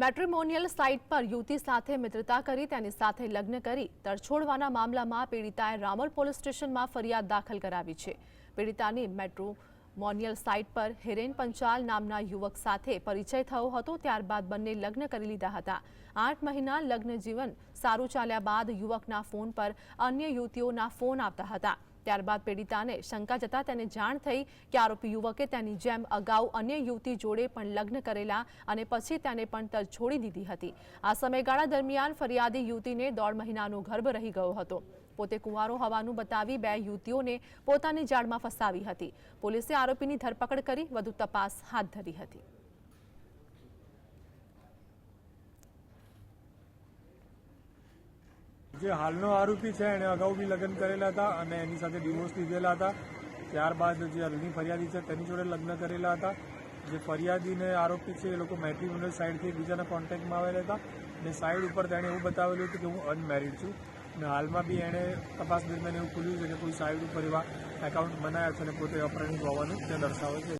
Matrimonial site પર યુવતી સાથે મિત્રતા કરી, તેની સાથે લગ્ન કરી. તરછોડવાના મામલામાં પીડિતાએ રામોલ પોલીસ સ્ટેશનમાં ફરિયાદ દાખલ કરાવી છે. પીડિતાની મેટ્રોમોનિયલ સાઇટ પર હિરેન પંચાલ નામના યુવક સાથે પરિચય થયો હતો, ત્યારબાદ બંને લગ્ન કરી લીધા હતા. આઠ મહિના લગ્ન જીવન સારું ચાલ્યા બાદ યુવકના ફોન પર અન્ય યુવતીઓના ફોન આવતા હતા. ત્યારબાદ પીડિતાને શંકા જતા તેને જાણ થઈ કે આરોપી યુવકે તેની જેમ અગાઉ અન્ય યુવતી જોડે પણ લગ્ન કરેલા અને પછી તેને પણ તર છોડી દીધી હતી. આ સમયગાળા દરમિયાન ફરિયાદી યુવતીને દોઢ મહિનાનો ગર્ભ રહી ગયો હતો. પોતે કુંવારો હોવાનું બતાવી બે યુવતીઓને પોતાની જાળમાં ફસાવી હતી. પોલીસે આરોપીની ધરપકડ કરી વધુ તપાસ હાથ ધરી હતી. જે હાલનો આરોપી છે, એણે અગાઉ બી લગ્ન કરેલા હતા અને એની સાથે ડિવોર્સ લીધેલા હતા. ત્યારબાદ જે હાલની ફરિયાદી છે, તેની જોડે લગ્ન કરેલા હતા. જે ફરિયાદીને આરોપી છે, એ લોકો મેટ્રિમોનિયલ સાઇડથી એકબીજાના કોન્ટેક્ટમાં આવેલા હતા. અને સાઇડ ઉપર તેણે એવું બતાવેલું હતું કે હું અનમેરિડ છું. અને હાલમાં બી એણે તપાસ દરમિયાન એવું ખુલ્યું છે કે કોઈ સાઇડ પરિવાર એકાઉન્ટ બનાવ્યા છે અને પોતે અપરાધી હોવાનું તે દર્શાવે છે.